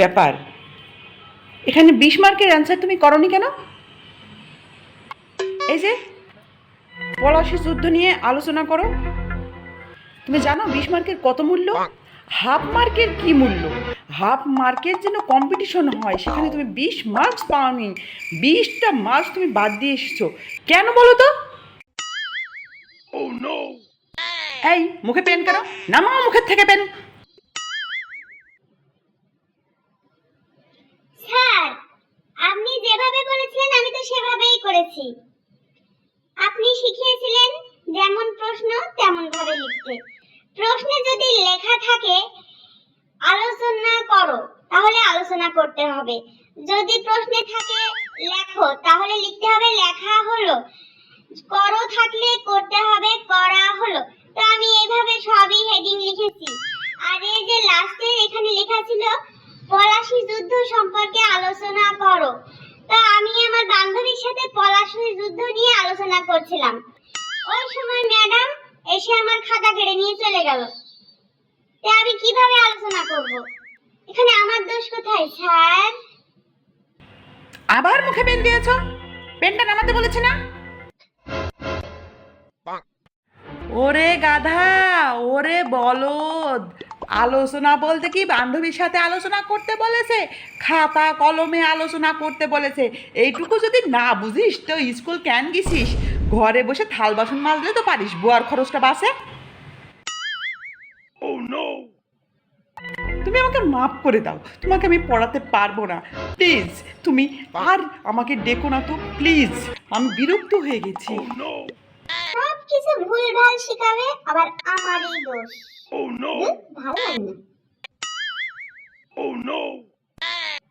ব্যাপার। এখানে বিশ মার্কের অ্যান্সার তুমি করনি কেন? এই যে পলাশি যুদ্ধ নিয়ে আলোচনা করো। তুমি জানো বিশ মার্কের কত মূল্য? হাফ মার্কের কি মূল্য? হাফ মার্কের যেন কম্পিটিশন হয় সেখানে তুমি বিশ মার্কস পাওনি। বিশটা মার্কস তুমি বাদ দিয়ে এসেছ। কেন বলো তো? এই মুখে পেন কেন? নামাও মুখের থেকে পেন স্যার আপনি যেভাবে বলেছিলেন আমি তো সেভাবেই করেছি। আপনি শিখিয়েছিলেন যেমন প্রশ্ন তেমন ভাবে লিখতে। প্রশ্নে যদি লেখা থাকে, আলোচনা করো, তাহলে আলোচনা করতে হবে। যদি প্রশ্নে থাকে, লেখো, তাহলে লিখতে হবে, লেখা হলো। করো থাকলে করতে হবে, করা হলো। তো আমি এইভাবে সবই হেডিং লিখেছি। আর এই যে লাস্টে এখানে লেখা ছিল, পলাশী যুদ্ধ সম্পর্কে আলোচনা করো। তা আমি আমার বান্ধবীর সাথে পলাশী যুদ্ধ নিয়ে আলোচনা করছিলাম। ওই সময় ম্যাডাম এসে আমার খাতা কেড়ে নিয়ে চলে গেল। তা আমি কীভাবে আলোচনা করব? এখানে আমার দোষ কোথায় স্যার? আবার মুখে পেন দিয়েছ? পেনটা নামাতে বলেছে না? ওরে গাধা ওরে বলদ। আলোচনা বলতে কি বান্ধবীর সাথে আলোচনা করতে বলেছে? খাতা কলমে আলোচনা করতে বলেছে। এইটুকু যদি না বুঝিস তো স্কুল কেন গেছিস? ঘরে বসে থাল বাসন মাজলে তো পারিস বুয়ার খরচটা বাসে তুমি আমাকে মাফ করে দাও তোমাকে আমি পড়াতে পারব না। প্লিজ তুমি আর আমাকে ডেকো না তো প্লিজ। আমি বিরক্ত হয়ে গেছি। সব কিছু ভুলভাল শিখাবে আবার আমারই দোষ। Oh no! How are you?